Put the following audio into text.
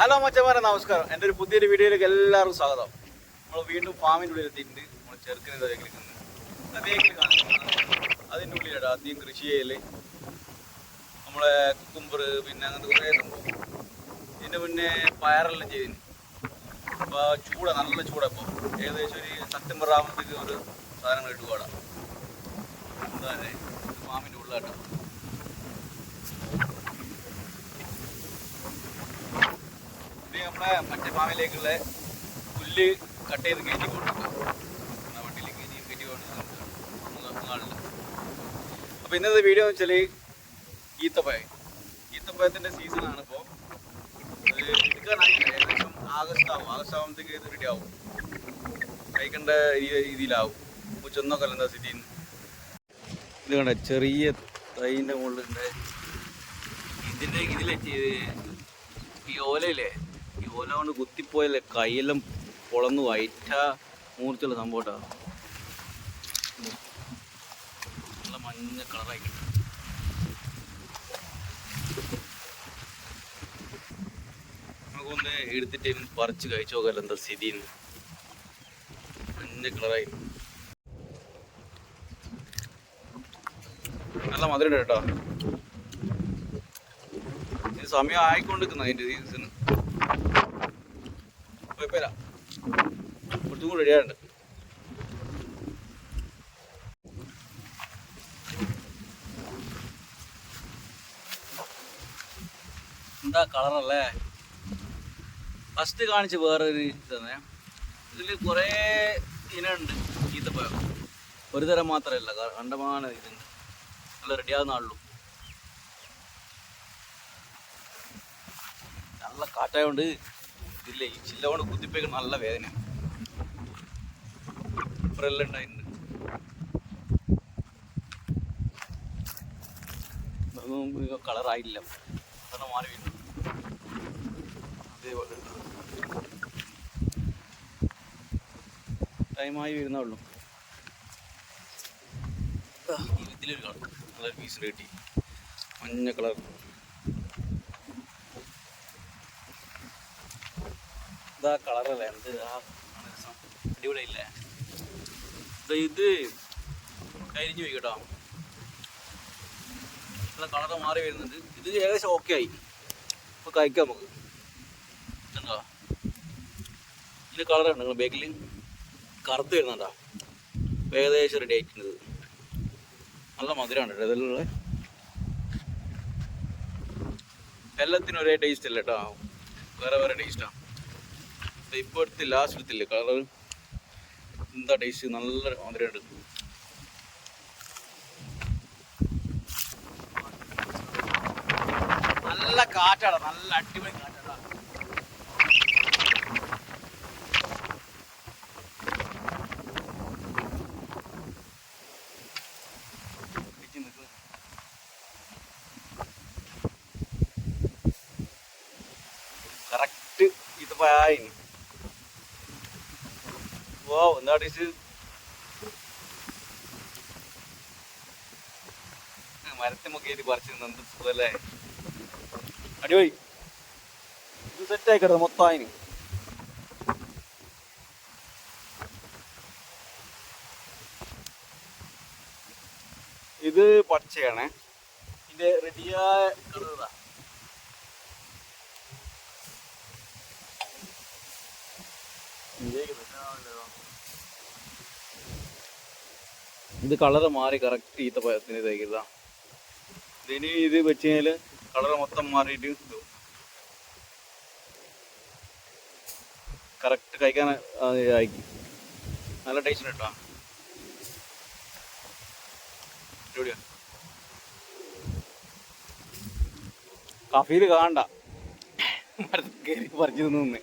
Hello മച്ചന്മാരെ നമസ്കാരം. എന്റെ ഒരു പുതിയൊരു വീഡിയോയിലേക്ക് എല്ലാവർക്കും സ്വാഗതം. നമ്മൾ വീണ്ടും ഫാമിന്റെ ഉള്ളിൽ എത്തിയിട്ടുണ്ട്. നമ്മൾ ചെറുക്കിന് കാണിക്കുന്നത് അതിന്റെ ഉള്ളിലാണ് ആദ്യം കൃഷി ചെയ്യൽ നമ്മളെ കുക്കുംബർ പിന്നെ അങ്ങനത്തെ കുറേ സംഭവം. ഇതിന്റെ മുന്നേ പയറെല്ലാം ചെയ്തിന്. അപ്പോൾ ചൂട നല്ല ചൂട ഇപ്പോൾ ഏകദേശം ഒരു സെപ്റ്റംബർ ആകുമ്പോഴത്തേക്ക് ഒരു സാധനങ്ങൾ ഇട്ടുപാടാം ഫാമിന്റെ ഉള്ളിലാട്ടോ ഇത് നമ്മളെ മറ്റേ ഫാമിലേക്കുള്ള പുല്ല് കട്ട് ചെയ്ത് കയറ്റി കൊടുക്കും വണ്ടിയിലേക്ക് കയറ്റി കയറ്റി കൊടുക്കുന്നുണ്ട് അപ്പോൾ ഇന്നത്തെ വീഡിയോ എന്ന് വെച്ചാൽ ഈത്തപ്പഴം. ഈത്തപ്പഴത്തിന്റെ സീസണാണ് ഇപ്പോൾ എടുക്കാനായി ഏകദേശം ആഗസ്റ്റ് ആവും ആഗസ്റ്റ് ആവുമ്പോഴത്തേക്ക് റെഡി ആവും. കഴിക്കേണ്ട രീതി- രീതിയിലാവും. ഇപ്പോൾ ചെന്നൊക്കെ എന്താ സിറ്റിയിൽ ഇത് കണ്ട? ചെറിയ തൈന്റെ മുകളിലുണ്ട് ഇതിന്റെ ഇതിലെ ഈ ഓലയില്ലേ? ഓല കൊണ്ട് കുത്തിപ്പോയല്ലേ കൈയെല്ലാം പൊളന്നു വയറ്റ മൂർച്ചുള്ള സംഭവട്ടോ. നല്ല മഞ്ഞ കളറായി നമുക്കൊന്ന് എടുത്തിട്ട് പറിച്ച് കഴിച്ചു നോക്കാമല്ലോ എന്താ സ്ഥിതി മഞ്ഞ കളറായി. നല്ല മധുരം കേട്ടോ. സമയം ആയിക്കൊണ്ടിരിക്കുന്ന അതിന്റെ സീസൺ കുഴപ്പമില്ല. കുറച്ചും കൂടി റെഡിയായിട്ടുണ്ട്. എന്താ കളറല്ലേ ഫസ്റ്റ് കാണിച്ച് വേറൊരു തന്നെ ഇതിൽ കുറേ ഇനമുണ്ട് ഈത്തപ്പഴം. ഒരു തരം മാത്രമല്ല കണ്ടമാനം ഇതുണ്ട് നല്ല റെഡിയാകുന്ന ആളുള്ളൂ. നല്ല കാറ്റായോണ്ട് ഇതില്ലേ? ഈ ചില്ല കുത്തിപ്പേക്ക് നല്ല വേദന. കളറായില്ല മാറി വീണു ടൈമായി വരുന്നുള്ളൂ ഇതിലൊരു കളർ. കളർ പീസ് കിട്ടി മഞ്ഞ കളർ ഇതാ കളറല്ലേ എന്ത് ആ അടിപൊളിയില്ലേ ഇത് കരിഞ്ഞു പോയി കേട്ടോ. കളറ് മാറി വരുന്നുണ്ട്. ഇത് ഏകദേശം ഓക്കെ ആയി. ഇപ്പോൾ കഴിക്കാം നമുക്ക്. എന്താ ഇതിന്റെ കളറാണ് നിങ്ങൾ ബാക്കിൽ കറുത്ത് വരുന്നുണ്ടോ? ഏകദേശം റെഡി ആയിട്ടുണ്ട്. നല്ല മധുരമാണ് കേട്ടോ ഇതിലുള്ള എല്ലാത്തിനും ഒരേ ടേസ്റ്റ് അല്ല കേട്ടോ? വേറെ വേറെ ടേസ്റ്റാണ് ഇപ്പോൾ എടുത്ത് ലാസ്റ്റ് എടുത്തില്ലേ കളർ എന്താ ടേസ്റ്റ് നല്ല മധുരമുണ്ട്. നല്ല കാറ്റാണ് നല്ല അടിപൊളി കാറ്റാടാ. കറക്റ്റ് ഇത് പോയി ഓ എന്താ ടേസ്റ്റ് മരത്തിമൊക്കെ എഴുതി പറിച്ചു എന്ത് സുഖല്ലേ? അടിപൊളി. ഇത് സെറ്റ് ആയി കിടന്നു മൊത്തം അതിന് ഇത് പച്ചയാണ്. ഇതിന്റെ റെഡിയായ കളറാ ഇത് കളറ് മാറി കറക്റ്റ് ഈത്ത പഴത്തിന് ഇതാക്കിയതാ ഇനി ഇത് വെച്ച് കഴിഞ്ഞാൽ കളർ മൊത്തം മാറിയിട്ട് കറക്റ്റ് കഴിക്കാൻ ആ, ആയിക്കും നല്ല ടേസ്റ്റ് കേട്ടോ. അടിപൊളിയാ. കഫീൽ കാണണ്ട. മരത്തിൽ കയറി പറിച്ചു നിന്ന്